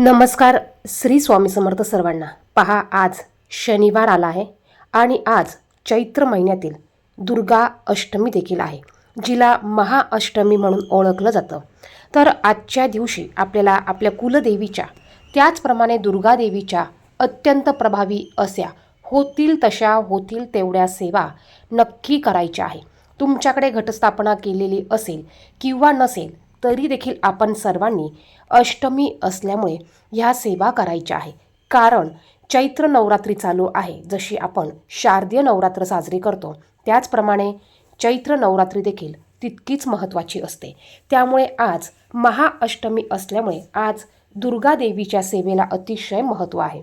नमस्कार श्री स्वामी समर्थ सर्वांना. पहा आज शनिवार आला आहे आणि आज चैत्र महिन्यातील दुर्गा अष्टमी देखील आहे जिला महाअष्टमी म्हणून ओळखलं जातं. तर आजच्या दिवशी आपल्याला आपल्या कुलदेवीच्या त्याचप्रमाणे दुर्गादेवीच्या अत्यंत प्रभावी अशा होतील तशा होतील तेवढ्या सेवा नक्की करायच्या आहे. तुमच्याकडे घटस्थापना केलेली असेल किंवा नसेल तरी देखील आपण सर्वांनी अष्टमी असल्यामुळे ह्या सेवा करायच्या आहे. कारण चैत्र नवरात्री चालू आहे. जशी आपण शारदीय नवरात्र साजरी करतो त्याचप्रमाणे चैत्र नवरात्री देखील तितकीच महत्त्वाची असते. त्यामुळे आज महाअष्टमी असल्यामुळे आज दुर्गा देवीच्या सेवेला अतिशय महत्त्व आहे.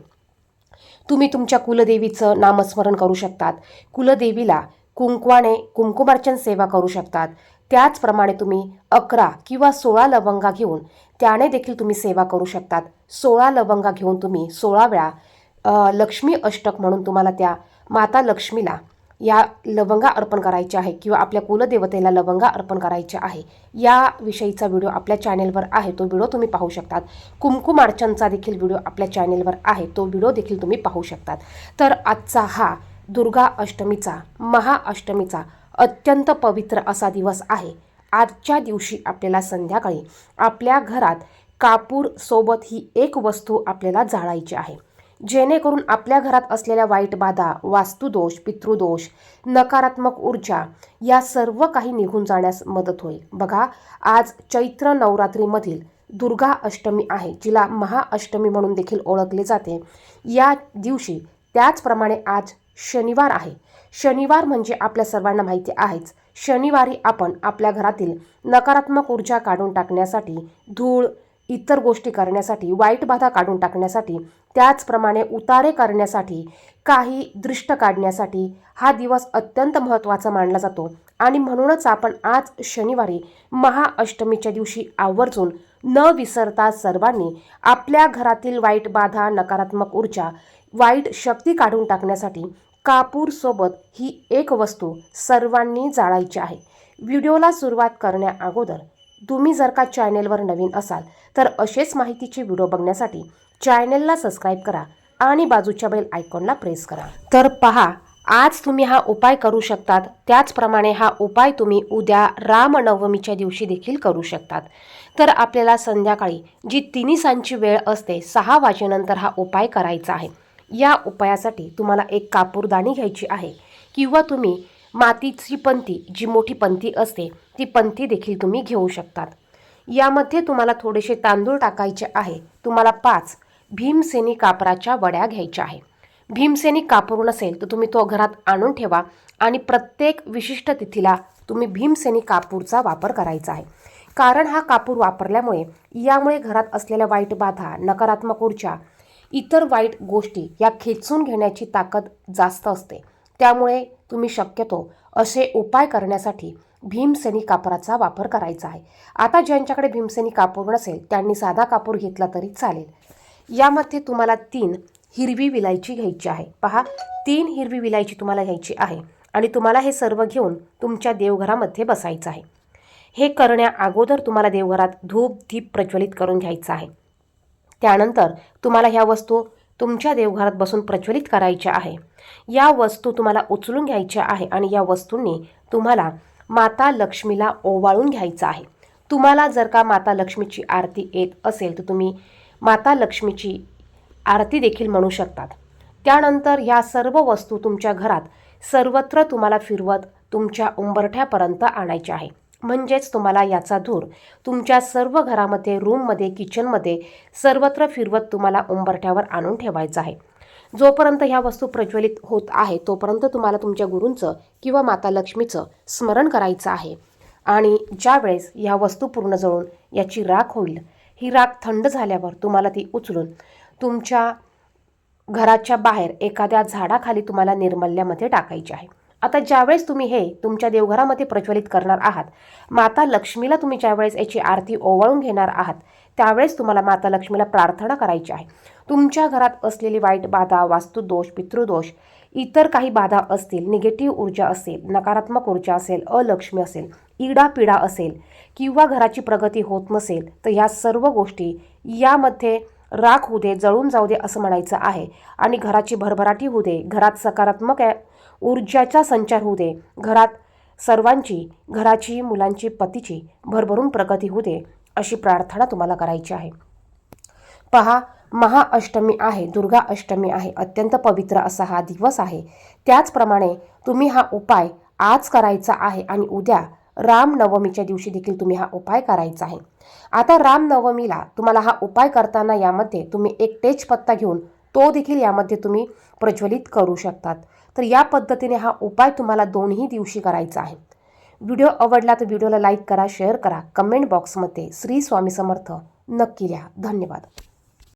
तुम्ही तुमच्या कुलदेवीचं नामस्मरण करू शकतात. कुलदेवीला कुंकवाने कुंकुमार्चन सेवा करू शकतात. त्याचप्रमाणे तुम्ही अकरा किंवा सोळा लवंगा घेऊन त्याने देखील तुम्ही सेवा करू शकतात. सोळा लवंगा घेऊन तुम्ही सोळा वेळा लक्ष्मी अष्टक म्हणून तुम्हाला त्या माता लक्ष्मीला या लवंगा अर्पण करायच्या आहे किंवा आपल्या कुलदेवतेला लवंगा अर्पण करायच्या आहे. याविषयीचा व्हिडिओ आपल्या चॅनेलवर आहे तो व्हिडिओ तुम्ही पाहू शकतात. कुंकुमार्चनचा देखील व्हिडिओ आपल्या चॅनेलवर आहे तो व्हिडिओ देखील तुम्ही पाहू शकतात. तर आजचा हा दुर्गा अष्टमीचा महाअष्टमीचा अत्यंत पवित्र असा दिवस आहे. आजच्या दिवशी आपल्याला संध्याकाळी आपल्या घरात कापूर सोबत ही एक वस्तू आपल्याला जाळायची आहे. जेणेकरून आपल्या घरात असलेल्या वाईट बाधा वास्तुदोष पितृदोष नकारात्मक ऊर्जा या सर्व काही निघून जाण्यास मदत होईल. बघा आज चैत्र नवरात्रीमधील दुर्गा अष्टमी आहे जिला महाअष्टमी म्हणून देखील ओळखले जाते. या दिवशी त्याचप्रमाणे आज शनिवार आहे. शनिवार म्हणजे आपल्या सर्वांना माहिती आहेच. शनिवारी आपण आपल्या घरातील नकारात्मक ऊर्जा काढून टाकण्यासाठी धूळ इतर गोष्टी करण्यासाठी वाईट बाधा काढून टाकण्यासाठी त्याचप्रमाणे उतारे करण्यासाठी काही दृष्ट काढण्यासाठी हा दिवस अत्यंत महत्त्वाचा मानला जातो. आणि म्हणूनच आपण आज शनिवारी महाअष्टमीच्या दिवशी आवर्जून न विसरता सर्वांनी आपल्या घरातील वाईट बाधा नकारात्मक ऊर्जा वाईट शक्ती काढून टाकण्यासाठी कापूरसोबत ही एक वस्तू सर्वांनी जाळायची आहे. व्हिडिओला सुरुवात करण्या अगोदर तुम्ही जर का चॅनेलवर नवीन असाल तर असेच माहितीचे व्हिडिओ बघण्यासाठी चॅनेलला सबस्क्राईब करा आणि बाजूच्या बेल आयकॉनला प्रेस करा. तर पहा आज तुम्ही हा उपाय करू शकतात. त्याचप्रमाणे हा उपाय तुम्ही उद्या रामनवमीच्या दिवशी देखील करू शकतात. तर आपल्याला संध्याकाळी जी तिन्ही सांची वेळ असते सहा वाजेनंतर हा उपाय करायचा आहे. या उपायासाठी तुम्हाला एक कापूरदाणी घ्यायची आहे. किंवा तुम्ही मातीची पंती जी मोठी पंती असते ती पंती देखील तुम्ही घेऊ शकतात. यामध्ये तुम्हाला थोडेसे तांदूळ टाकायचे आहे. तुम्हाला पाच भीमसेनी कापराच्या वड्या घ्यायच्या आहे. भीमसेनी कापूर नसेल तर तुम्ही तो घरात आणून ठेवा आणि प्रत्येक विशिष्ट तिथीला तुम्ही भीमसेनी कापूरचा वापर करायचा आहे. कारण हा कापूर वापरल्यामुळे यामुळे घरात असलेल्या वाईट बाधा नकारात्मक ऊर्जा इतर वाईट गोष्टी या खेचून घेण्याची ताकद जास्त असते. त्यामुळे तुम्ही शक्यतो असे उपाय करण्यासाठी भीमसेनी कापराचा वापर करायचा आहे. आता ज्यांच्याकडे भीमसेनी कापूर नसेल त्यांनी साधा कापूर घेतला तरी चालेल. यामध्ये तुम्हाला तीन हिरवी विलायची घ्यायची आहे. पहा तीन हिरवी विलायची तुम्हाला घ्यायची आहे आणि तुम्हाला हे सर्व घेऊन तुमच्या देवघरामध्ये बसायचं आहे. हे करण्या अगोदर तुम्हाला देवघरात धूप दीप प्रज्वलित करून घ्यायचं आहे. त्यानंतर तुम्हाला ह्या वस्तू तुमच्या देवघरात बसून प्रज्वलित करायच्या आहे. या वस्तू तुम्हाला उचलून घ्यायच्या आहे आणि या वस्तूंनी तुम्हाला माता लक्ष्मीला ओवाळून घ्यायचं आहे. तुम्हाला जर का माता लक्ष्मीची आरती येत असेल तर तुम्ही माता लक्ष्मीची आरती देखील म्हणू शकतात. त्यानंतर ह्या सर्व वस्तू तुमच्या घरात सर्वत्र तुम्हाला फिरवत तुमच्या उंबरठ्यापर्यंत आणायच्या आहे. म्हणजेच तुम्हाला याचा धूर. तुमच्या सर्व घरामध्ये रूममध्ये किचनमध्ये सर्वत्र फिरवत तुम्हाला उंबरठ्यावर आणून ठेवायचं आहे. जोपर्यंत ह्या वस्तू प्रज्वलित होत आहे तोपर्यंत तुम्हाला तुमच्या गुरूंचं किंवा माता लक्ष्मीचं स्मरण करायचं आहे. आणि ज्यावेळेस ह्या वस्तू पूर्ण जळून याची राख होईल ही राख थंड झाल्यावर तुम्हाला ती उचलून तुमच्या घराच्या बाहेर एखाद्या झाडाखाली तुम्हाला निर्मल्यामध्ये टाकायची आहे. आता ज्यावेळेस तुम्ही हे तुमच्या देवघरामध्ये प्रज्वलित करणार आहात माता लक्ष्मीला तुम्ही ज्यावेळेस याची आरती ओवाळून घेणार आहात त्यावेळेस तुम्हाला माता लक्ष्मीला प्रार्थना करायची आहे. तुमच्या घरात असलेली वाईट बाधा वास्तुदोष पितृदोष इतर काही बाधा असतील निगेटिव्ह ऊर्जा असेल नकारात्मक ऊर्जा असेल अलक्ष्मी असेल इडापिडा असेल किंवा घराची प्रगती होत नसेल तर ह्या सर्व गोष्टी यामध्ये राख होऊ दे जळून जाऊ दे असं म्हणायचं आहे. आणि घराची भरभराटी होऊ दे घरात सकारात्मक ऊर्जाचा संचार होऊ दे घरात सर्वांची घराची मुलांची पतीची भरभरून प्रगती होऊ दे अशी प्रार्थना तुम्हाला करायची आहे. पहा महाअष्टमी आहे दुर्गा अष्टमी आहे अत्यंत पवित्र असा हा दिवस आहे. त्याचप्रमाणे तुम्ही हा उपाय आज करायचा आहे आणि उद्या रामनवमीच्या दिवशी देखील तुम्ही हा उपाय करायचा आहे. आता रामनवमीला तुम्हाला हा उपाय करताना यामध्ये तुम्ही एक तेजपत्ता घेऊन तो देखील यामध्ये तुम्ही प्रज्वलित करू शकतात. तर या पद्धतीने हा उपाय तुम्हाला दोन्ही दिवशी करायचा आहे. व्हिडिओ आवडला तर व्हिडिओला लाईक करा शेअर करा. कमेंट बॉक्समध्ये श्री स्वामी समर्थ नक्की लिहा. धन्यवाद.